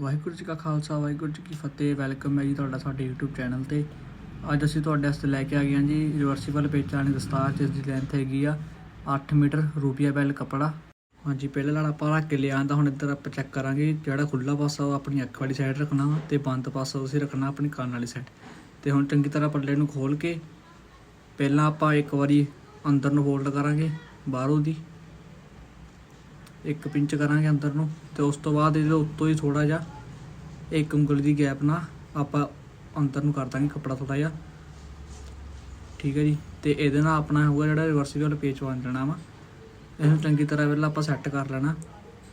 ਵਾਹਿਗੁਰੂ ਜੀ ਕਾ ਖਾਲਸਾ, ਵਾਹਿਗੁਰੂ ਜੀ ਕੀ ਫਤਿਹ। ਵੈਲਕਮ ਹੈ ਜੀ ਤੁਹਾਡਾ ਸਾਡੇ YouTube ਚੈਨਲ ਤੇ। ਅੱਜ ਅਸੀਂ ਤੁਹਾਡੇ ਵਾਸਤੇ ਲੈ ਕੇ ਆ ਗਏ ਹਾਂ ਜੀ ਰਿਵਰਸੀਬਲ ਪੇਚਾਂ ਦੀ ਦਸਤਾਰ, ਜਿਸ ਦੀ ਲੈਂਥ ਹੈਗੀ ਆ 8 ਮੀਟਰ ਰੂਪੀਆ ਬੈਲ ਕੱਪੜਾ। ਹਾਂਜੀ, ਪਹਿਲਾਂ ਨਾਲ ਆਪਾਂ ਰੱਖ ਕੇ ਲਿਆ ਹੁਣ ਇੱਧਰ ਆਪਾਂ ਚੈੱਕ ਕਰਾਂਗੇ ਜਿਹੜਾ ਖੁੱਲਾ ਪਾਸਾ ਉਹ ਆਪਣੀ ਅੱਖ ਵਾਲੀ ਸਾਈਡ ਰੱਖਣਾ ਵਾ ਤੇ ਬੰਦ ਪਾਸਾ ਤੁਸੀਂ ਰੱਖਣਾ ਆਪਣੀ ਕੰਨ ਵਾਲੀ ਸਾਈਡ ਤੇ ਹੁਣ ਚੰਗੀ ਤਰ੍ਹਾਂ ਪੱਲੇ ਨੂੰ ਖੋਲ ਕੇ ਪਹਿਲਾਂ ਆਪਾਂ ਇੱਕ ਵਾਰੀ ਅੰਦਰ ਨੂੰ ਫੋਲਡ ਕਰਾਂਗੇ ਬਾਹਰੋਂ ਦੀ। ਇੱਕ ਪਿੰਚ ਕਰਾਂਗੇ ਅੰਦਰ ਨੂੰ ਤੇ ਉਸ ਤੋਂ ਬਾਅਦ ਇਹਦੇ ਉੱਤੋਂ ਹੀ ਥੋੜਾ ਜਿਹਾ ਇੱਕ ਉਂਗਲ ਦੀ ਗੈਪ ਨਾਲ ਆਪਾਂ ਅੰਦਰ ਨੂੰ ਕਰ ਦਾਂਗੇ ਕੱਪੜਾ ਥੋੜਾ ਜਿਹਾ। ਠੀਕ ਹੈ ਜੀ? ਤੇ ਇਹਦੇ ਨਾਲ ਆਪਣਾ ਹੋਊਗਾ ਜਿਹੜਾ ਰਿਵਰਸੀਬਲ ਪੇਚ ਬਣ ਜਾਣਾ ਵਾ। ਇਹਨੂੰ ਚੰਗੀ ਤਰ੍ਹਾਂ ਪਹਿਲਾਂ ਆਪਾਂ ਸੈੱਟ ਕਰ ਲੈਣਾ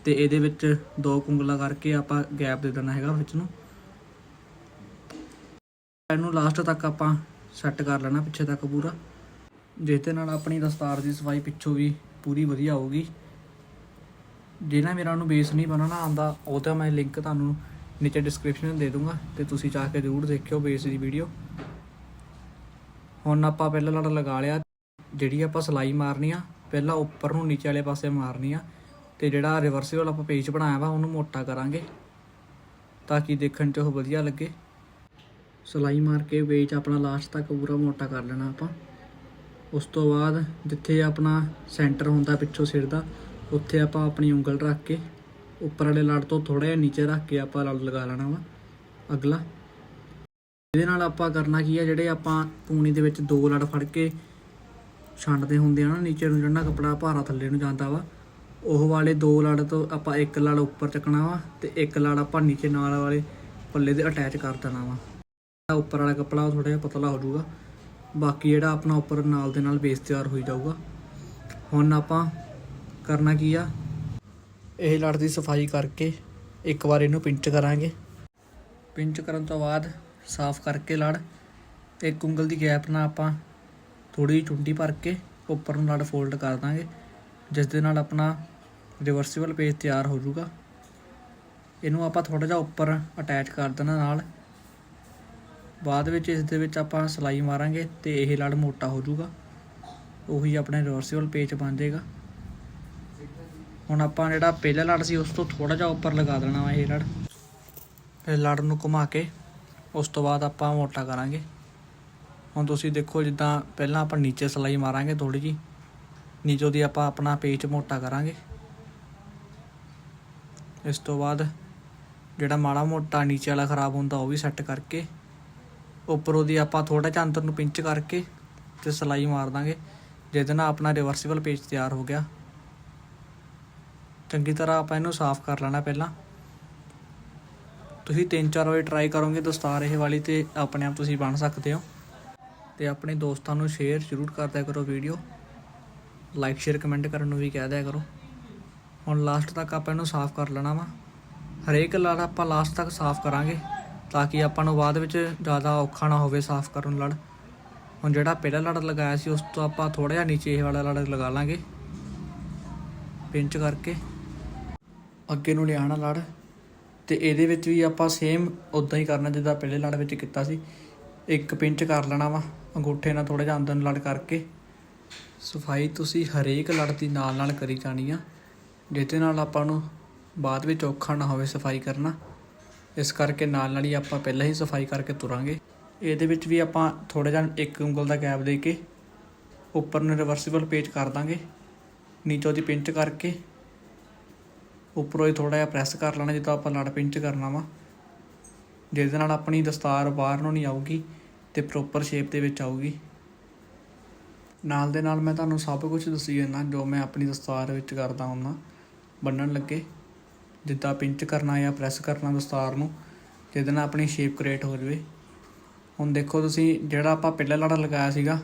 ਤੇ ਇਹਦੇ ਵਿੱਚ ਦੋ ਕੁੰਗਲਾ ਕਰਕੇ ਆਪਾਂ ਗੈਪ ਦੇ ਦੇਣਾ ਹੈਗਾ ਵਿੱਚ ਨੂੰ। ਇਹਨੂੰ ਲਾਸਟ ਤੱਕ ਆਪਾਂ ਸੈੱਟ ਕਰ ਲੈਣਾ ਪਿੱਛੇ ਤੱਕ ਪੂਰਾ। ਜਿਸ ਦੇ ਨਾਲ ਆਪਣੀ ਦਸਤਾਰ ਦੀ ਸਫ਼ਾਈ ਪਿੱਛੋਂ ਵੀ ਪੂਰੀ ਵਧੀਆ ਹੋਊਗੀ। ਜਿਹਨਾਂ ਮੇਰਾ ਉਹਨੂੰ ਬੇਸ ਨਹੀਂ ਬਣਾਉਣਾ ਆਉਂਦਾ ਉਹਦਾ ਮੈਂ ਲਿੰਕ ਤੁਹਾਨੂੰ ਨੀਚੇ ਡਿਸਕ੍ਰਿਪਸ਼ਨ ਦੇ ਦੂੰਗਾ ਤੇ ਤੁਸੀਂ ਜਾ ਕੇ ਜ਼ਰੂਰ ਦੇਖਿਓ ਬੇਸ ਦੀ ਵੀਡੀਓ ਹੁਣ ਆਪਾਂ ਪਹਿਲਾਂ ਲੜ ਲਗਾ ਲਿਆ, ਜਿਹੜੀ ਆਪਾਂ ਸਲਾਈ ਮਾਰਨੀ ਆ, ਪਹਿਲਾਂ ਉੱਪਰ ਨੂੰ ਨੀਚੇ ਵਾਲੇ ਪਾਸੇ ਮਾਰਨੀ ਆ ਤੇ ਜਿਹੜਾ ਰਿਵਰਸੀਬਲ ਆਪਾਂ ਪੇਜ ਬਣਾਇਆ ਵਾ, ਉਹਨੂੰ ਮੋਟਾ ਕਰਾਂਗੇ ਤਾਂ ਕਿ ਦੇਖਣ 'ਚ ਉਹ ਵਧੀਆ ਲੱਗੇ। ਸਲਾਈ ਮਾਰ ਕੇ ਪੇਜ ਆਪਣਾ ਲਾਸਟ ਤੱਕ ਪੂਰਾ ਮੋਟਾ ਕਰ ਲੈਣਾ ਆਪਾਂ। ਉਸ ਤੋਂ ਬਾਅਦ ਜਿੱਥੇ ਆਪਣਾ ਸੈਂਟਰ ਹੁੰਦਾ ਪਿੱਛੋਂ ਸਿਰ ਦਾ ਉੱਥੇ ਆਪਾਂ ਆਪਣੀ ਉਂਗਲ ਰੱਖ ਕੇ ਉੱਪਰ ਵਾਲੇ ਲੜ ਤੋਂ ਥੋੜਾ ਜਿਹਾ ਨੀਚੇ ਰੱਖ ਕੇ ਆਪਾਂ ਲੜ ਲਗਾ ਲੈਣਾ ਵਾ, ਅਗਲਾ। ਇਹਦੇ ਨਾਲ ਆਪਾਂ ਕਰਨਾ ਕੀ ਆ, ਜਿਹੜੇ ਆਪਾਂ ਪੂਣੀ ਦੇ ਵਿੱਚ ਦੋ ਲੜ ਫੜ ਕੇ ਛੰਡਦੇ ਹੁੰਦੇ ਆ ਨਾ, ਨੀਚੇ ਨੂੰ ਜਿਹੜਾ ਕੱਪੜਾ ਭਾਰਾ ਥੱਲੇ ਨੂੰ ਜਾਂਦਾ ਵਾ, ਉਹ ਵਾਲੇ ਦੋ ਲੜ ਤੋਂ ਆਪਾਂ ਇੱਕ ਲੜ ਉੱਪਰ ਚੱਕਣਾ ਵਾ ਤੇ ਇੱਕ ਲੜ ਆਪਾਂ ਨੀਚੇ ਨਾਲ ਵਾਲੇ ਪੱਲੇ ਦੇ ਅਟੈਚ ਕਰ ਦੇਣਾ ਵਾ। ਜਿਹੜਾ ਉੱਪਰ ਵਾਲਾ ਕੱਪੜਾ ਉਹ ਥੋੜਾ ਜਿਹਾ ਪਤਲਾ ਹੋ ਜਾਊਗਾ। ਬਾਕੀ ਜਿਹੜਾ ਆਪਣਾ ਉੱਪਰ ਨਾਲ ਦੇ ਨਾਲ ਬੇਸ ਤਿਆਰ ਹੋਈ ਜਾਊਗਾ। ਹੁਣ ਆਪਾਂ ਕਰਨਾ ਕੀ ਆ? ਇਹ ਲੜ ਦੀ ਸਫ਼ਾਈ ਕਰਕੇ ਇੱਕ ਵਾਰ ਇਹਨੂੰ ਪਿੰਚ ਕਰਾਂਗੇ। ਪਿੰਚ ਕਰਨ ਤੋਂ ਬਾਅਦ ਸਾਫ਼ ਕਰਕੇ ਲੜ। ਇੱਕ ਉਂਗਲ ਦੀ ਗੈਪ ਨਾਲ ਆਪਾਂ ਥੋੜੀ ਚੁੰਡੀ ਭਰ ਕੇ ਉੱਪਰ ਨੂੰ ਲੜ ਫੋਲਡ ਕਰ ਦਾਂਗੇ ਜਿਸ ਦੇ ਨਾਲ ਆਪਣਾ ਰਿਵਰਸੀਬਲ ਪੇਜ ਤਿਆਰ ਹੋ ਜਾਊਗਾ। ਇਹਨੂੰ ਆਪਾਂ ਥੋੜਾ ਜਿਹਾ ਉੱਪਰ ਅਟੈਚ ਕਰ ਦੇਣਾ ਨਾਲ। ਬਾਅਦ ਵਿੱਚ ਇਸ ਦੇ ਵਿੱਚ ਆਪਾਂ ਸਲਾਈ ਮਾਰਾਂਗੇ ਤੇ ਇਹ ਲੜ ਮੋਟਾ ਹੋ ਜਾਊਗਾ। ਉਹੀ ਆਪਣੇ ਰਿਵਰਸੀਬਲ ਪੇਜ ਬਣ ਜਾਏਗਾ। ਹੁਣ ਆਪਾਂ ਜਿਹੜਾ ਪਹਿਲਾ ਲੜ ਸੀ, ਉਸ ਤੋਂ ਥੋੜਾ ਜਿਹਾ ਉੱਪਰ ਲਗਾ ਦੇਣਾ ਵਾ ਇਹ ਲੜ। ਫਿਰ ਲੜ ਨੂੰ ਘੁਮਾ ਕੇ, ਉਸ ਤੋਂ ਬਾਅਦ ਆਪਾਂ ਮੋਟਾ ਕਰਾਂਗੇ। ਹੁਣ ਤੁਸੀਂ ਦੇਖੋ, ਜਿੱਦਾਂ ਪਹਿਲਾਂ ਆਪਾਂ ਨੀਚੇ ਸਲਾਈ ਮਾਰਾਂਗੇ ਥੋੜੀ ਜੀ ਨੀਚੋਂ ਦੀ ਆਪਾਂ ਆਪਣਾ ਪੇਚ ਮੋਟਾ ਕਰਾਂਗੇ। ਇਸ ਤੋਂ ਬਾਅਦ ਜਿਹੜਾ ਮਾੜਾ ਮੋਟਾ ਨੀਚੇ ਵਾਲਾ ਖਰਾਬ ਹੁੰਦਾ, ਉਹ ਵੀ ਸੈੱਟ ਕਰਕੇ, ਉੱਪਰੋਂ ਦੀ ਆਪਾਂ ਥੋੜਾ ਜਿਹਾ ਅੰਦਰ ਨੂੰ ਪਿੰਚ ਕਰਕੇ ਤੇ ਸਲਾਈ ਮਾਰ ਦਾਂਗੇ। ਜਿਹਦੇ ਨਾਲ ਆਪਣਾ ਰਿਵਰਸੀਬਲ ਪੇਜ ਤਿਆਰ ਹੋ ਗਿਆ। ਚੰਗੀ ਤਰ੍ਹਾਂ ਆਪਾਂ ਇਹਨੂੰ ਸਾਫ਼ ਕਰ ਲੈਣਾ ਪਹਿਲਾਂ। ਤੁਸੀਂ ਤਿੰਨ ਚਾਰ ਵਾਰੀ ਟਰਾਈ ਕਰੋਗੇ ਦਸਤਾਰ ਇਹ ਵਾਲੀ ਤੇ ਆਪਣੇ ਆਪ ਤੁਸੀਂ ਬਣ ਸਕਦੇ ਹੋ। ਤੇ ਆਪਣੇ ਦੋਸਤਾਂ ਨੂੰ ਸ਼ੇਅਰ ਜ਼ਰੂਰ ਕਰਦਿਆ ਕਰੋ ਵੀਡੀਓ ਲਾਈਕ ਸ਼ੇਅਰ ਕਮੈਂਟ ਕਰਨ ਨੂੰ ਵੀ ਕਹਿ ਦਿਆ ਕਰੋ। ਹੁਣ ਲਾਸਟ ਤੱਕ ਆਪਾਂ ਇਹਨੂੰ ਸਾਫ਼ ਕਰ ਲੈਣਾ ਵਾ। ਹਰੇਕ ਲੜ ਆਪਾਂ ਲਾਸਟ ਤੱਕ ਸਾਫ਼ ਕਰਾਂਗੇ ਤਾਂ ਕਿ ਆਪਾਂ ਨੂੰ ਬਾਅਦ ਵਿੱਚ ਜ਼ਿਆਦਾ ਔਖਾ ਨਾ ਹੋਵੇ ਸਾਫ਼ ਕਰਨ ਲੜ। ਹੁਣ ਜਿਹੜਾ ਪਹਿਲਾ ਲੜ ਲਗਾਇਆ ਸੀ ਉਸ ਤੋਂ ਆਪਾਂ ਥੋੜਾ ਜਿਹਾ ਨੀਚੇ ਇਹ ਵਾਲਾ ਲੜ ਲਗਾ ਲਾਂਗੇ। ਪਿੰਚ ਕਰਕੇ। ਅੱਗੇ ਨੂੰ ਲਿਆਣਾ ਲੜ। ਤੇ ਇਹਦੇ ਵਿੱਚ ਵੀ ਆਪਾਂ ਸੇਮ ਉਦਾਂ ਹੀ ਕਰਨਾ ਜਿੱਦਾਂ ਪਹਿਲੇ ਲੜ ਵਿੱਚ ਕੀਤਾ ਸੀ। ਇੱਕ ਪਿੰਚ ਕਰ ਲੈਣਾ ਵਾ, ਅੰਗੂਠੇ ਨਾਲ ਥੋੜਾ ਜਿਹਾ ਅੰਦਰ ਨੂੰ ਲੜ ਕਰਕੇ। ਸਫ਼ਾਈ ਤੁਸੀਂ ਹਰੇਕ ਲੜ ਦੀ ਨਾਲ ਨਾਲ ਕਰੀ ਜਾਣੀ ਆ। ਜਿਹਦੇ ਨਾਲ ਆਪਾਂ ਨੂੰ ਬਾਅਦ ਵਿੱਚ ਔਖਾ ਨਾ ਹੋਵੇ ਸਫ਼ਾਈ ਕਰਨਾ। ਇਸ ਕਰਕੇ ਨਾਲ ਨਾਲ ਹੀ ਆਪਾਂ ਪਹਿਲਾਂ ਹੀ ਸਫ਼ਾਈ ਕਰਕੇ ਤੁਰਾਂਗੇ। ਇਹਦੇ ਵਿੱਚ ਵੀ ਆਪਾਂ ਥੋੜਾ ਜਿਹਾ ਇੱਕ ਉਂਗਲ ਦਾ ਗੈਪ ਦੇ ਕੇ ਉੱਪਰ ਨੂੰ ਰਿਵਰਸੀਬਲ ਪੇਜ ਕਰ ਦਾਂਗੇ। ਨੀਚੋਂ ਦੀ ਪਿੰਚ ਕਰਕੇ ਉੱਪਰੋਂ ਹੀ ਥੋੜਾ ਜਿਹਾ ਪ੍ਰੈਸ ਕਰ ਲੈਣਾ, ਜਿੱਦਾਂ ਆਪਾਂ ਲੜ ਪਿੰਚ ਕਰਨਾ ਵਾ। ਜਿਸ ਦੇ ਨਾਲ ਆਪਣੀ ਦਸਤਾਰ ਬਾਹਰ ਨੂੰ ਨਹੀਂ ਆਊਗੀ ਤੇ ਪ੍ਰੋਪਰ ਸ਼ੇਪ ਦੇ ਵਿੱਚ ਆਊਗੀ। ਨਾਲ ਦੇ ਨਾਲ ਮੈਂ ਤੁਹਾਨੂੰ ਸਭ ਕੁਝ ਦੱਸੀ ਜਾਂਦਾ, ਜੋ ਮੈਂ ਆਪਣੀ ਦਸਤਾਰ ਵਿੱਚ ਕਰਦਾ ਹੁੰਦਾ। ਬੰਨਣ ਲੱਗੇ, ਜਿੱਦਾਂ ਪਿੰਚ ਕਰਨਾ ਜਾਂ ਪ੍ਰੈਸ ਕਰਨਾ ਦਸਤਾਰ ਨੂੰ, ਜਿਹਦੇ ਨਾਲ ਆਪਣੀ ਸ਼ੇਪ ਕ੍ਰੀਏਟ ਹੋ ਜਾਵੇ। ਹੁਣ ਦੇਖੋ ਤੁਸੀਂ, ਜਿਹੜਾ ਆਪਾਂ ਪਹਿਲਾ ਲੜਾ ਲਗਾਇਆ ਸੀਗਾ,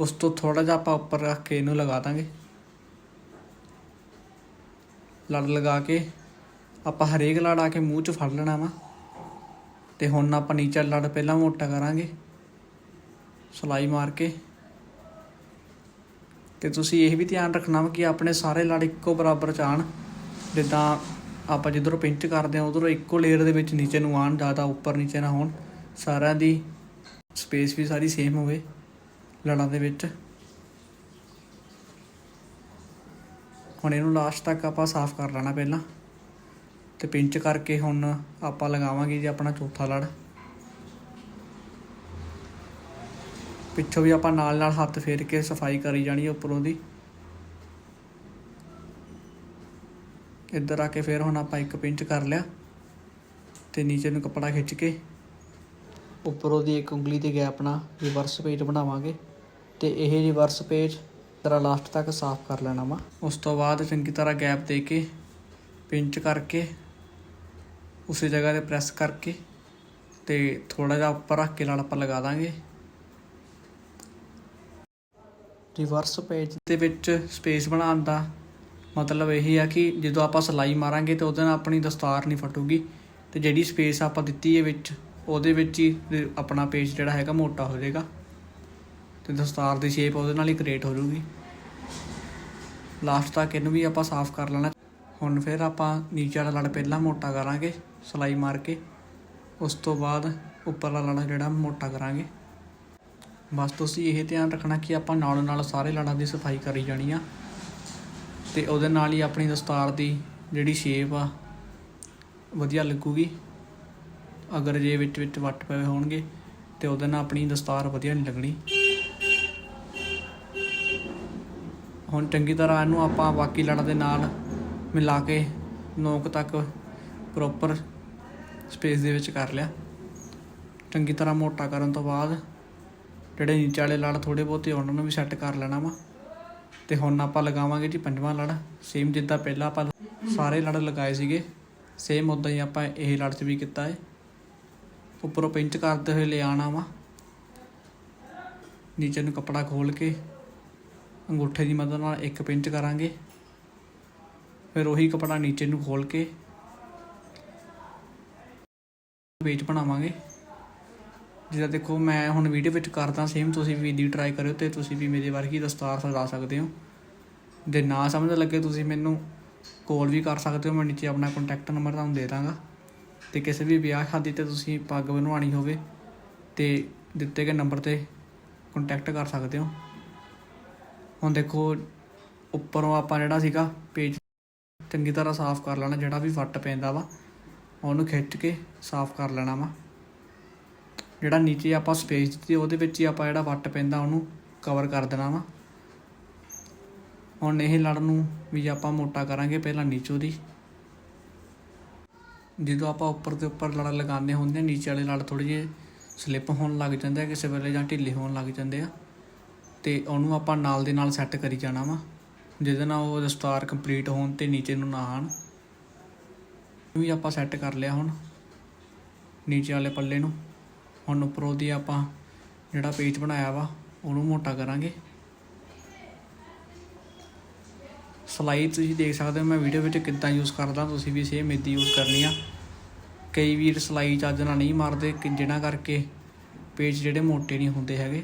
ਉਸ ਤੋਂ ਥੋੜਾ ਜਿਹਾ ਆਪਾਂ ਉੱਪਰ ਰੱਖ ਕੇ ਇਹਨੂੰ ਲਗਾ ਦਾਂਗੇ। ਲੜ ਲਗਾ ਕੇ ਆਪਾਂ ਹਰੇਕ ਲੜ ਆ ਕੇ ਮੂੰਹ 'ਚ ਫੜ ਲੈਣਾ ਵਾ। ਤੇ ਹੁਣ ਆਪਾਂ ਨੀਚਾ ਲੜ ਪਹਿਲਾਂ ਮੋਟਾ ਕਰਾਂਗੇ। ਸਲਾਈ ਮਾਰ ਕੇ। ਤੇ ਤੁਸੀਂ ਇਹ ਵੀ ਧਿਆਨ ਰੱਖਣਾ ਵਾ ਕਿ ਆਪਣੇ ਸਾਰੇ ਲੜ ਇੱਕੋ ਬਰਾਬਰ ਚ ਆਣ ਜਿੱਦਾਂ ਆਪਾਂ ਜਿੱਧਰੋਂ ਪਿੰਚ ਕਰਦੇ ਆ ਉਧਰੋਂ ਇੱਕੋ ਲੇਅਰ ਦੇ ਵਿੱਚ ਨੀਚੇ ਨੂੰ ਆਣ ਜ਼ਿਆਦਾ ਉੱਪਰ ਨੀਚੇ ਨਾ ਹੋਣ। ਸਾਰਿਆਂ ਦੀ ਸਪੇਸ ਵੀ ਸਾਰੀ ਸੇਮ ਹੋਵੇ। ਲੜਾਂ ਦੇ ਵਿੱਚ। ਹੁਣ ਇਹਨੂੰ ਲਾਸਟ ਤੱਕ ਆਪਾਂ ਸਾਫ਼ ਕਰ ਲੈਣਾ ਪਹਿਲਾਂ। ਤੇ ਪਿੰਚ ਕਰਕੇ ਹੁਣ ਆਪਾਂ ਲਗਾਵਾਂਗੇ ਜੀ ਆਪਣਾ ਚੌਥਾ ਲੜ। ਪਿੱਛੋਂ ਵੀ ਆਪਾਂ ਨਾਲ ਨਾਲ ਹੱਥ ਫੇਰ ਕੇ ਸਫ਼ਾਈ ਕਰੀ ਜਾਣੀ ਉੱਪਰੋਂ ਦੀ। ਇੱਧਰ ਆ ਕੇ ਫਿਰ ਹੁਣ ਆਪਾਂ ਇੱਕ ਪਿੰਚ ਕਰ ਲਿਆ। ਤੇ ਨੀਚੇ ਨੂੰ ਕੱਪੜਾ ਖਿੱਚ ਕੇ ਉੱਪਰੋਂ ਦੀ ਇੱਕ ਉਂਗਲੀ 'ਤੇ ਗੈਪ ਨਾਲ ਰਿਵਰਸ ਪੇਜ ਬਣਾਵਾਂਗੇ। ਤੇ ਇਹ ਰਿਵਰਸ ਪੇਜ ਤਰ੍ਹਾਂ ਲਾਸਟ ਤੱਕ ਸਾਫ਼ ਕਰ ਲੈਣਾ ਵਾ। ਉਸ ਤੋਂ ਬਾਅਦ ਚੰਗੀ ਤਰ੍ਹਾਂ ਗੈਪ ਦੇ ਕੇ ਪਿੰਚ ਕਰਕੇ, ਉਸੇ ਜਗ੍ਹਾ ਤੇ ਪ੍ਰੈਸ ਕਰਕੇ ਤੇ ਥੋੜਾ ਜਿਹਾ ਉੱਪਰ ਰੱਖ ਕੇ ਨਾਲ ਆਪਾਂ ਲਗਾ ਦਾਂਗੇ। ਰਿਵਰਸ ਪੇਜ ਦੇ ਵਿੱਚ ਸਪੇਸ ਬਣਾਉਣ ਦਾ ਮਤਲਬ ਇਹ ਆ ਕਿ ਜਦੋਂ ਆਪਾਂ ਸਲਾਈ ਮਾਰਾਂਗੇ ਤੇ ਉਹਦੇ ਨਾਲ ਆਪਣੀ ਦਸਤਾਰ ਨਹੀਂ ਫਟੂਗੀ। ਤੇ ਜਿਹੜੀ ਸਪੇਸ ਆਪਾਂ ਦਿੱਤੀ ਹੈ ਵਿੱਚ, ਉਹਦੇ ਵਿੱਚ ਹੀ ਆਪਣਾ ਪੇਜ ਜਿਹੜਾ ਹੈਗਾ ਮੋਟਾ ਹੋ ਜਾਏਗਾ। ਤੇ ਦਸਤਾਰ ਦੀ ਸ਼ੇਪ ਉਹਦੇ ਨਾਲ ਹੀ ਕ੍ਰੀਏਟ ਹੋ ਜੂਗੀ ਲਾਸਟ ਤੱਕ ਇਹਨੂੰ ਵੀ ਆਪਾਂ ਸਾਫ਼ ਕਰ ਲੈਣਾ। ਹੁਣ ਫਿਰ ਆਪਾਂ ਨੀਚੇ ਵਾਲਾ ਲੜ ਪਹਿਲਾਂ ਮੋਟਾ ਕਰਾਂਗੇ, ਸਲਾਈ ਮਾਰ ਕੇ। ਉਸ ਤੋਂ ਬਾਅਦ ਉੱਪਰਲਾ ਲੜ ਜਿਹੜਾ ਮੋਟਾ ਕਰਾਂਗੇ। ਬਸ ਤੁਸੀਂ ਇਹ ਧਿਆਨ ਰੱਖਣਾ ਕਿ ਆਪਾਂ ਨਾਲ ਨਾਲ ਸਾਰੇ ਲੜਾਂ ਦੀ ਸਫ਼ਾਈ ਕਰੀ ਜਾਣੀ ਆ। ਤੇ ਉਹਦੇ ਨਾਲ ਹੀ ਆਪਣੀ ਦਸਤਾਰ ਦੀ ਜਿਹੜੀ ਸ਼ੇਪ ਆ, ਵਧੀਆ ਲੱਗੂਗੀ। ਅਗਰ ਜੇ ਵਿੱਚ ਵਿੱਚ ਵੱਟ ਪਏ ਹੋਣਗੇ, ਤੇ ਉਹਦੇ ਨਾਲ ਆਪਣੀ ਦਸਤਾਰ ਵਧੀਆ ਨਹੀਂ ਲੱਗਣੀ। ਹੁਣ ਚੰਗੀ ਤਰ੍ਹਾਂ ਇਹਨੂੰ ਆਪਾਂ ਬਾਕੀ ਲੜ ਦੇ ਨਾਲ ਮਿਲਾ ਕੇ ਨੋਕ ਤੱਕ ਪ੍ਰੋਪਰ ਸਪੇਸ ਦੇ ਵਿੱਚ ਕਰ ਲਿਆ। ਚੰਗੀ ਤਰ੍ਹਾਂ ਮੋਟਾ ਕਰਨ ਤੋਂ ਬਾਅਦ ਜਿਹੜੇ ਨੀਚੇ ਵਾਲੇ ਲੜ ਥੋੜੇ ਬਹੁਤੇ ਉਹਨਾਂ ਨੂੰ ਵੀ ਸੈੱਟ ਕਰ ਲੈਣਾ ਵਾ। ਤੇ ਹੁਣ ਆਪਾਂ ਲਗਾਵਾਂਗੇ ਜੀ ਪੰਜਵਾਂ ਲੜ। ਸੇਮ ਜਿੱਦਾਂ ਪਹਿਲਾਂ ਆਪਾਂ ਸਾਰੇ ਲੜ ਲਗਾਏ ਸੀਗੇ ਸੇਮ ਉਦਾਂ ਹੀ ਆਪਾਂ ਇਹ ਲੜ 'ਚ ਵੀ ਕੀਤਾ ਹੈ ਉੱਪਰੋਂ ਪਿੰਚ ਕਰਦੇ ਹੋਏ ਲੈ ਆਣਾ ਵਾ। ਨੀਚੇ ਨੂੰ ਕੱਪੜਾ ਖੋਲ ਕੇ ਅੰਗੂਠੇ ਦੀ ਮਦਦ ਨਾਲ ਇੱਕ ਪਿੰਚ ਕਰਾਂਗੇ। ਫਿਰ ਉਹੀ ਕੱਪੜਾ ਨੀਚੇ ਨੂੰ ਖੋਲ ਕੇ ਪੇਜ ਬਣਾਵਾਂਗੇ। ਜਿਹਦਾ ਦੇਖੋ ਮੈਂ ਹੁਣ ਵੀਡੀਓ ਵਿੱਚ ਕਰਦਾ ਸੇਮ ਤੁਸੀਂ ਵੀ ਦੀ ਟਰਾਈ ਕਰਿਓ ਤੇ ਤੁਸੀਂ ਵੀ ਮੇਰੇ ਵਰਗੀ ਦਸਤਾਰ ਸਜਾ ਸਕਦੇ ਹੋ। ਜੇ ਨਾ ਸਮਝ ਲੱਗੇ ਤੁਸੀਂ ਮੈਨੂੰ ਕਾਲ ਵੀ ਕਰ ਸਕਦੇ ਹੋ, ਮੈਂ ਨੀਚੇ ਆਪਣਾ ਕੰਟੈਕਟ ਨੰਬਰ ਤੁਹਾਨੂੰ ਦੇ ਦਾਂਗਾ। ਤੇ ਕਿਸੇ ਵੀ ਵਿਆਹ ਸ਼ਾਦੀ ਤੇ ਤੁਸੀਂ ਪੱਗ ਬਣਵਾਉਣੀ ਹੋਵੇ ਤੇ ਦਿੱਤੇ ਗਏ ਨੰਬਰ ਤੇ ਕੰਟੈਕਟ ਕਰ ਸਕਦੇ ਹੋ। ਹੁਣ ਦੇਖੋ, ਉੱਪਰੋਂ ਆਪਾਂ ਜਿਹੜਾ ਸੀਗਾ ਪੇਜ ਚੰਗੀ ਤਰ੍ਹਾਂ ਸਾਫ਼ ਕਰ ਲੈਣਾ, ਜਿਹੜਾ ਵੀ ਫੱਟ ਪੈਂਦਾ ਵਾ, ਉਹਨੂੰ ਖਿੱਚ ਕੇ ਸਾਫ਼ ਕਰ ਲੈਣਾ ਵਾ। ਜਿਹੜਾ ਨੀਚੇ ਆਪਾਂ ਸਪੇਸ ਦਿੱਤੀ, ਉਹਦੇ ਵਿੱਚ ਹੀ ਆਪਾਂ ਜਿਹੜਾ ਵੱਟ ਪੈਂਦਾ, ਉਹਨੂੰ ਕਵਰ ਕਰ ਦੇਣਾ ਵਾ। ਹੁਣ ਇਹ ਲੜ ਨੂੰ ਵੀ ਆਪਾਂ ਮੋਟਾ ਕਰਾਂਗੇ ਪਹਿਲਾਂ ਨੀਚੋ ਦੀ। ਜਦੋਂ ਆਪਾਂ ਉੱਪਰ ਦੇ ਉੱਪਰ ਲੜ ਲਗਾਉਂਦੇ ਹੁੰਦੇ ਆ, ਨੀਚੇ ਵਾਲੇ ਲੜ ਥੋੜੇ ਜਿਹੀ ਸਲਿੱਪ ਹੋਣ ਲੱਗ ਜਾਂਦੇ ਆ, ਕਿਸੇ ਵੇਲੇ ਜਾਂ ਢਿੱਲੇ ਹੋਣ ਲੱਗ ਜਾਂਦੇ ਆ। ਤੇ ਉਹਨੂੰ ਆਪਾਂ ਨਾਲ ਦੇ ਨਾਲ ਸੈੱਟ ਕਰੀ ਜਾਣਾ ਵਾ, ਜਿਹਦੇ ਨਾਲ ਉਹ ਦਸਤਾਰ ਕੰਪਲੀਟ ਹੋਣ ਤੇ ਨੀਚੇ ਨੂੰ ਨਾ ਆਣ ਵੀ ਆਪਾਂ ਸੈੱਟ ਕਰ ਲਿਆ ਹੁਣ, ਨੀਚੇ ਵਾਲੇ ਪੱਲੇ ਨੂੰ। ਹੁਣ ਉੱਪਰੋਂ ਦੀ ਆਪਾਂ ਜਿਹੜਾ ਪੇਜ ਬਣਾਇਆ ਵਾ, ਉਹਨੂੰ ਮੋਟਾ ਕਰਾਂਗੇ। ਸਲਾਈ ਤੁਸੀਂ ਦੇਖ ਸਕਦੇ ਹੋ, ਮੈਂ ਵੀਡੀਓ ਵਿੱਚ ਕਿੱਦਾਂ ਯੂਜ਼ ਕਰਦਾ, ਤੁਸੀਂ ਵੀ ਸੇਮ ਇਦਾਂ ਯੂਜ਼ ਕਰਨੀ ਆ। ਕਈ ਵੀਰ ਸਲਾਈ ਚੱਜ ਨਾਲ ਨਹੀਂ ਮਾਰਦੇ, ਕਿ ਜਿਹਨਾਂ ਕਰਕੇ ਪੇਜ ਜਿਹੜੇ ਮੋਟੇ ਨਹੀਂ ਹੁੰਦੇ ਹੈਗੇ।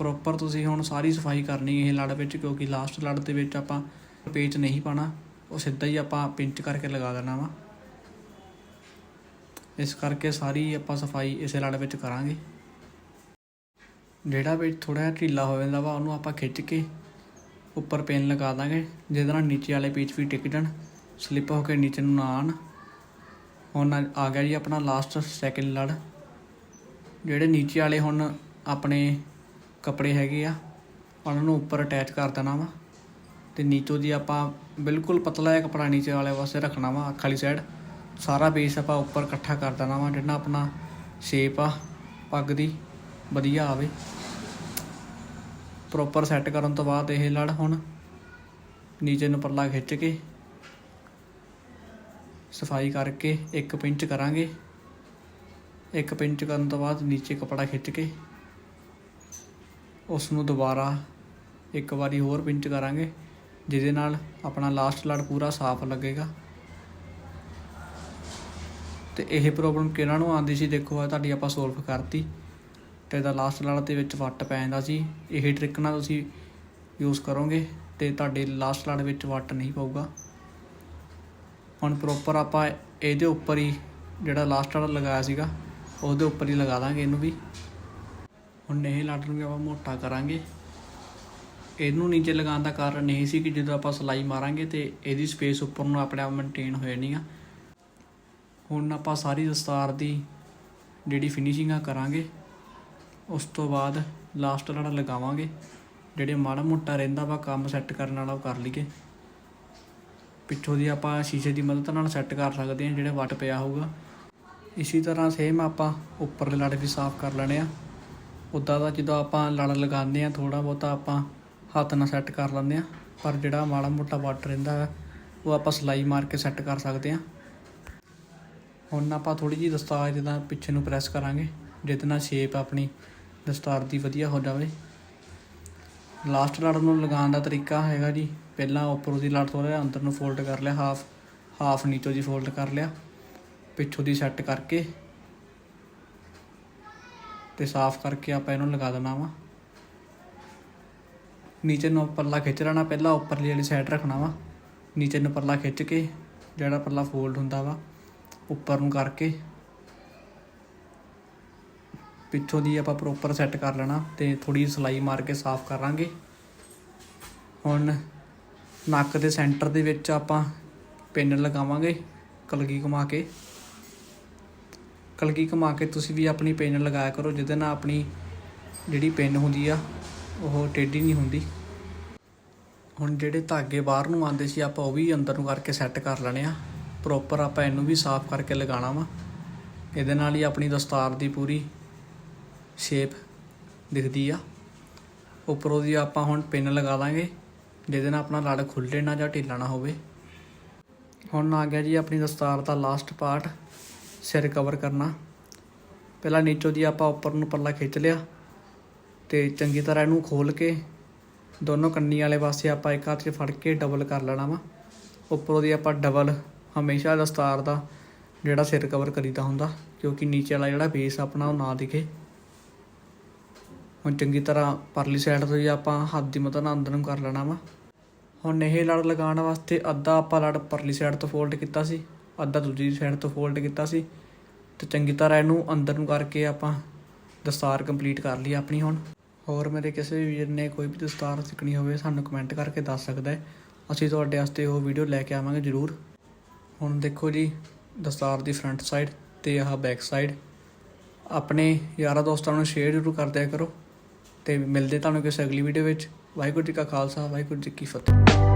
ਪ੍ਰੋਪਰ ਤੁਸੀਂ ਹੁਣ ਸਾਰੀ ਸਫ਼ਾਈ ਕਰਨੀ ਇਹ ਲੜ ਵਿੱਚ, ਕਿਉਂਕਿ ਲਾਸਟ ਲੜ ਦੇ ਵਿੱਚ ਆਪਾਂ ਪੇਚ ਨਹੀਂ ਪਾਣਾ ਉਹ ਸਿੱਧਾ ਹੀ ਆਪਾਂ ਪਿੰਚ ਕਰਕੇ ਲਗਾ ਦੇਣਾ ਵਾ। ਇਸ ਕਰਕੇ ਸਾਰੀ ਆਪਾਂ ਸਫ਼ਾਈ ਇਸੇ ਲੜ ਵਿੱਚ ਕਰਾਂਗੇ। ਜਿਹੜਾ ਪੇਚ ਥੋੜਾ ਜਿਹਾ ਢਿੱਲਾ ਹੋ ਜਾਂਦਾ ਵਾ, ਉਹਨੂੰ ਆਪਾਂ ਖਿੱਚ ਕੇ ਉੱਪਰ ਪਿੰਨ ਲਗਾ ਦਾਂਗੇ, ਜਿਹਦੇ ਨਾਲ ਨੀਚੇ ਵਾਲੇ ਪੀਚ ਵੀ ਟਿਕ ਜਾਣ ਸਲਿੱਪ ਹੋ ਕੇ ਨੀਚੇ ਨੂੰ ਨਾ ਆਣ ਹੁਣ ਆ ਗਿਆ ਜੀ ਆਪਣਾ ਲਾਸਟ ਸੈਕਿੰਡ ਲੜ, ਜਿਹੜੇ ਨੀਚੇ ਵਾਲੇ ਹੁਣ ਆਪਣੇ ਕੱਪੜੇ ਹੈਗੇ ਆ, ਉਹਨਾਂ ਨੂੰ ਉੱਪਰ ਅਟੈਚ ਕਰ ਦੇਣਾ ਵਾ। ਤੇ ਨੀਚੋ ਦੀ ਆਪਾਂ ਬਿਲਕੁਲ ਪਤਲਾ ਜਿਹਾ ਕੱਪੜਾ ਨੀਚੇ ਵਾਲੇ ਵਾਸਤੇ ਰੱਖਣਾ ਵਾ, ਅੱਖ ਵਾਲੀ ਸਾਈਡ ਸਾਰਾ ਬੇਸ ਆਪਾਂ ਉੱਪਰ ਇਕੱਠਾ ਕਰ ਦੇਣਾ ਵਾ ਜਿਹੜਾ ਆਪਣਾ ਸ਼ੇਪ ਆ, ਪੱਗ ਦੀ, ਵਧੀਆ ਆਵੇ। ਪ੍ਰੋਪਰ ਸੈੱਟ ਕਰਨ ਤੋਂ ਬਾਅਦ ਇਹ ਲੜ ਹੁਣ ਨੀਚੇ ਨੂੰ ਪੱਲਾ ਖਿੱਚ ਕੇ, ਸਫ਼ਾਈ ਕਰਕੇ ਇੱਕ ਪਿੰਚ ਕਰਾਂਗੇ। ਇੱਕ ਪਿੰਚ ਕਰਨ ਤੋਂ ਬਾਅਦ ਨੀਚੇ ਕਪੜਾ ਖਿੱਚ ਕੇ ਉਸ ਨੂੰ ਦੁਬਾਰਾ ਇੱਕ ਵਾਰੀ ਹੋਰ ਪਿੰਚ ਕਰਾਂਗੇ, ਜਿਹਦੇ ਨਾਲ ਆਪਣਾ ਲਾਸਟ ਲੜ ਪੂਰਾ ਸਾਫ਼ ਲੱਗੇਗਾ। ਤੇ ਇਹ ਪ੍ਰੋਬਲਮ ਕਿਹਨਾਂ ਨੂੰ ਆਉਂਦੀ ਸੀ? ਦੇਖੋ ਆ ਤੁਹਾਡੀ ਆਪਾਂ ਸੋਲਵ ਕਰਤੀ। ਤੇ ਇਹਦਾ ਲਾਸਟ ਲੜ ਦੇ ਵਿੱਚ ਵੱਟ ਪੈ ਜਾਂਦਾ ਸੀ। ਇਹ ਟ੍ਰਿਕ ਨਾਲ ਤੁਸੀਂ ਯੂਜ਼ ਕਰੋਗੇ ਤੇ ਤੁਹਾਡੇ ਲਾਸਟ ਲੜ ਵਿੱਚ ਵੱਟ ਨਹੀਂ ਪਊਗਾ। ਹੁਣ ਪ੍ਰੋਪਰ ਆਪਾਂ ਇਹਦੇ ਉੱਪਰ ਹੀ ਜਿਹੜਾ ਲਾਸਟ ਵਾਲਾ ਲਗਾਇਆ ਸੀਗਾ, ਉਹਦੇ ਉੱਪਰ ਹੀ ਲਗਾ ਦਾਂਗੇ ਇਹਨੂੰ ਵੀ। ਹੁਣ ਇਹ ਲੜ ਨੂੰ ਵੀ ਆਪਾਂ ਮੋਟਾ ਕਰਾਂਗੇ। ਇਹਨੂੰ ਨੀਚੇ ਲਗਾਉਣ ਦਾ ਕਾਰਨ ਇਹ ਸੀ ਕਿ ਜਦੋਂ ਆਪਾਂ ਸਲਾਈ ਮਾਰਾਂਗੇ ਤੇ ਇਹਦੀ ਸਪੇਸ ਉੱਪਰ ਨੂੰ ਆਪਣੇ ਆਪ ਮੇਨਟੇਨ ਹੋ ਜਾਣੀ ਆ। ਹੁਣ ਆਪਾਂ ਸਾਰੀ ਦਸਤਾਰ ਦੀ ਜਿਹੜੀ ਫਿਨਿਸ਼ਿੰਗ ਆ ਕਰਾਂਗੇ। ਉਸ ਤੋਂ ਬਾਅਦ ਲਾਸਟ ਲੜਾ ਲਗਾਵਾਂਗੇ, ਜਿਹੜੇ ਮਾੜਾ ਮੋਟਾ ਰਹਿੰਦਾ ਵਾ ਕੰਮ ਸੈੱਟ ਕਰਨ ਵਾਲਾ ਉਹ ਕਰ ਲਈਏ। ਪਿੱਛੋਂ ਦੀ ਆਪਾਂ ਸ਼ੀਸ਼ੇ ਦੀ ਮਦਦ ਨਾਲ ਸੈੱਟ ਕਰ ਸਕਦੇ ਹਾਂ, ਜਿਹੜੇ ਵੱਟ ਪਿਆ ਹੋਊਗਾ। ਇਸੇ ਤਰ੍ਹਾਂ ਸੇਮ ਆਪਾਂ ਉੱਪਰਲੇ ਲੜ ਵੀ ਸਾਫ਼ ਕਰ ਲੈਣੇ ਆ। ਉੱਦਾਂ ਦਾ ਜਦੋਂ ਆਪਾਂ ਲੜ ਲਗਾਉਂਦੇ ਆ ਥੋੜਾ ਬਹੁਤਾ ਆਪਾਂ ਹੱਥ ਨਾਲ ਸੈੱਟ ਕਰ ਲੈਂਦੇ ਆ ਪਰ ਜਿਹੜਾ ਮਾੜਾ ਮੋਟਾ ਵਾਟ ਰਹਿੰਦਾ ਹੈ, ਉਹ ਆਪਾਂ ਸਲਾਈ ਮਾਰ ਕੇ ਸੈੱਟ ਕਰ ਸਕਦੇ ਆ ਹੁਣ ਆਪਾਂ ਥੋੜੀ ਜਿਹੀ ਦਸਤਾਰ ਜਿੱਦਾਂ ਪਿੱਛੇ ਨੂੰ ਪ੍ਰੈਸ ਕਰਾਂਗੇ, ਜਿਹਦੇ ਨਾਲ ਸ਼ੇਪ ਆਪਣੀ ਦਸਤਾਰ ਦੀ ਵਧੀਆ ਹੋ ਜਾਵੇ। ਲਾਸਟ ਲੜ ਨੂੰ ਲਗਾਉਣ ਦਾ ਤਰੀਕਾ ਹੈਗਾ ਜੀ, ਪਹਿਲਾਂ ਉੱਪਰੋਂ ਦੀ ਲੜ ਥੋੜਾ ਜਿਹਾ ਅੰਦਰ ਨੂੰ ਫੋਲਡ ਕਰ ਲਿਆ ਹਾਫ ਹਾਫ ਨੀਚੋਂ ਦੀ ਫੋਲਡ ਕਰ ਲਿਆ, ਪਿੱਛੋਂ ਦੀ ਸੈੱਟ ਕਰਕੇ ਤੇ ਸਾਫ਼ ਕਰਕੇ ਆਪਾਂ ਇਹਨੂੰ ਲਗਾ ਦੇਣਾ ਵਾ। ਨੀਚੇ ਨੂੰ ਪੱਲਾ ਖਿੱਚ ਲੈਣਾ ਪਹਿਲਾਂ, ਉੱਪਰਲੀ ਵਾਲੀ ਸਾਈਡ ਰੱਖਣਾ ਵਾ। ਨੀਚੇ ਨੂੰ ਪੱਲਾ ਖਿੱਚ ਕੇ ਜਿਹੜਾ ਪੱਲਾ ਫੋਲਡ ਹੁੰਦਾ ਵਾ, ਉੱਪਰ ਨੂੰ ਕਰਕੇ। ਪਿੱਛੋਂ ਦੀ ਆਪਾਂ ਪ੍ਰੋਪਰ ਸੈੱਟ ਕਰ ਲੈਣਾ ਤੇ ਥੋੜੀ ਸਲਾਈ ਮਾਰ ਕੇ ਸਾਫ਼ ਕਰਾਂਗੇ। ਹੁਣ ਨੱਕ ਦੇ ਸੈਂਟਰ ਦੇ ਵਿੱਚ ਆਪਾਂ ਪਿੰਨ ਲਗਾਵਾਂਗੇ, ਕਲਗੀ ਘੁਮਾ ਕੇ। ਕਲਗੀ ਕਮਾ ਕੇ ਤੁਸੀਂ ਵੀ ਆਪਣੀ ਪਿੰਨ ਲਗਾਇਆ ਕਰੋ, ਜਿਹਦੇ ਨਾਲ ਆਪਣੀ ਜਿਹੜੀ ਪਿੰਨ ਹੁੰਦੀ ਆ, ਉਹ ਟੇਢੀ ਨਹੀਂ ਹੁੰਦੀ। ਹੁਣ ਜਿਹੜੇ ਧਾਗੇ ਬਾਹਰ ਨੂੰ ਆਉਂਦੇ ਸੀ, ਆਪਾਂ ਉਹ ਵੀ ਅੰਦਰ ਨੂੰ ਕਰਕੇ ਸੈੱਟ ਕਰ ਲੈਣੇ ਆ। ਪ੍ਰੋਪਰ ਆਪਾਂ ਇਹਨੂੰ ਵੀ ਸਾਫ਼ ਕਰਕੇ ਲਗਾਉਣਾ ਵਾ। ਇਹਦੇ ਨਾਲ ਹੀ ਆਪਣੀ ਦਸਤਾਰ ਦੀ ਪੂਰੀ ਸ਼ੇਪ ਦਿਖਦੀ ਆ। ਉੱਪਰੋਂ ਦੀ ਆਪਾਂ ਹੁਣ ਪਿੰਨ ਲਗਾ ਦਾਂਗੇ, ਜਿਹਦੇ ਨਾਲ ਆਪਣਾ ਲੜ ਖੁੱਲੇ ਨਾ ਜਾਂ ਢਿੱਲਾ ਨਾ ਹੋਵੇ। ਹੁਣ ਆ ਗਿਆ ਜੀ ਆਪਣੀ ਦਸਤਾਰ ਦਾ ਲਾਸਟ ਪਾਰਟ ਸਿਰ ਕਵਰ ਕਰਨਾ। ਪਹਿਲਾਂ ਨੀਚੋਂ ਦੀ ਆਪਾਂ ਉੱਪਰ ਨੂੰ ਪੱਲਾ ਖਿੱਚ ਲਿਆ ਤੇ ਚੰਗੀ ਤਰ੍ਹਾਂ ਇਹਨੂੰ ਖੋਲ ਕੇ ਦੋਨੋਂ ਕੰਨੀ ਵਾਲੇ ਪਾਸੇ ਆਪਾਂ ਇੱਕ ਹੱਥ 'ਚ ਫੜ ਕੇ ਡਬਲ ਕਰ ਲੈਣਾ ਵਾ। ਉੱਪਰੋਂ ਦੀ ਆਪਾਂ ਡਬਲ ਹਮੇਸ਼ਾ ਦਸਤਾਰ ਦਾ ਜਿਹੜਾ ਸਿਰ ਕਵਰ ਕਰੀਦਾ ਹੁੰਦਾ, ਕਿਉਂਕਿ ਨੀਚੇ ਵਾਲਾ ਜਿਹੜਾ ਬੇਸ ਆਪਣਾ ਉਹ ਨਾ ਦਿਖੇ। ਹੁਣ ਚੰਗੀ ਤਰ੍ਹਾਂ ਪਰਲੀ ਸਾਈਡ ਤੋਂ ਹੀ ਆਪਾਂ ਹੱਥ ਦੀ ਮਦਦ ਨਾਲ ਅੰਦਰ ਨੂੰ ਕਰ ਲੈਣਾ ਵਾ। ਹੁਣ ਇਹ ਲੜ ਲਗਾਉਣ ਵਾਸਤੇ ਅੱਧਾ ਆਪਾਂ ਲੜ ਪਰਲੀ ਸਾਈਡ ਤੋਂ ਫੋਲਡ ਕੀਤਾ ਸੀ। ਅੱਧਾ ਦੂਜੀ ਸਾਈਡ ਤੋਂ ਫੋਲਡ ਕੀਤਾ ਸੀ ਤੇ ਚੰਗੀ ਤਰ੍ਹਾਂ ਇਹਨੂੰ ਅੰਦਰ ਨੂੰ ਕਰਕੇ ਆਪਾਂ ਦਸਤਾਰ ਕੰਪਲੀਟ ਕਰ ਲਈ ਆਪਣੀ ਹੁਣ। ਹੋਰ ਮੇਰੇ ਕਿਸੇ ਵੀ ਵੀਰ ਨੇ ਕੋਈ ਵੀ ਦਸਤਾਰ ਸਿੱਖਣੀ ਹੋਵੇ ਸਾਨੂੰ ਕਮੈਂਟ ਕਰਕੇ ਦੱਸ ਸਕਦਾ ਹੈ। ਅਸੀਂ ਤੁਹਾਡੇ ਵਾਸਤੇ ਉਹ ਵੀਡੀਓ ਲੈ ਕੇ ਆਵਾਂਗੇ ਜ਼ਰੂਰ। ਹੁਣ ਦੇਖੋ ਜੀ, ਦਸਤਾਰ ਦੀ ਫਰੰਟ ਸਾਈਡ ਤੇ ਆਹ ਬੈਕ ਸਾਈਡ ਆਪਣੇ ਯਾਰਾਂ ਦੋਸਤਾਂ ਨੂੰ ਸ਼ੇਅਰ ਜ਼ਰੂਰ ਕਰ ਦਿਆ ਕਰੋ ਤੇ ਮਿਲਦੇ ਤੁਹਾਨੂੰ ਕਿਸੇ ਅਗਲੀ ਵੀਡੀਓ ਵਿੱਚ। ਵਾਹਿਗੁਰੂ ਜੀ ਕਾ ਖਾਲਸਾ, ਵਾਹਿਗੁਰੂ ਜੀ ਕੀ ਫਤਿਹ।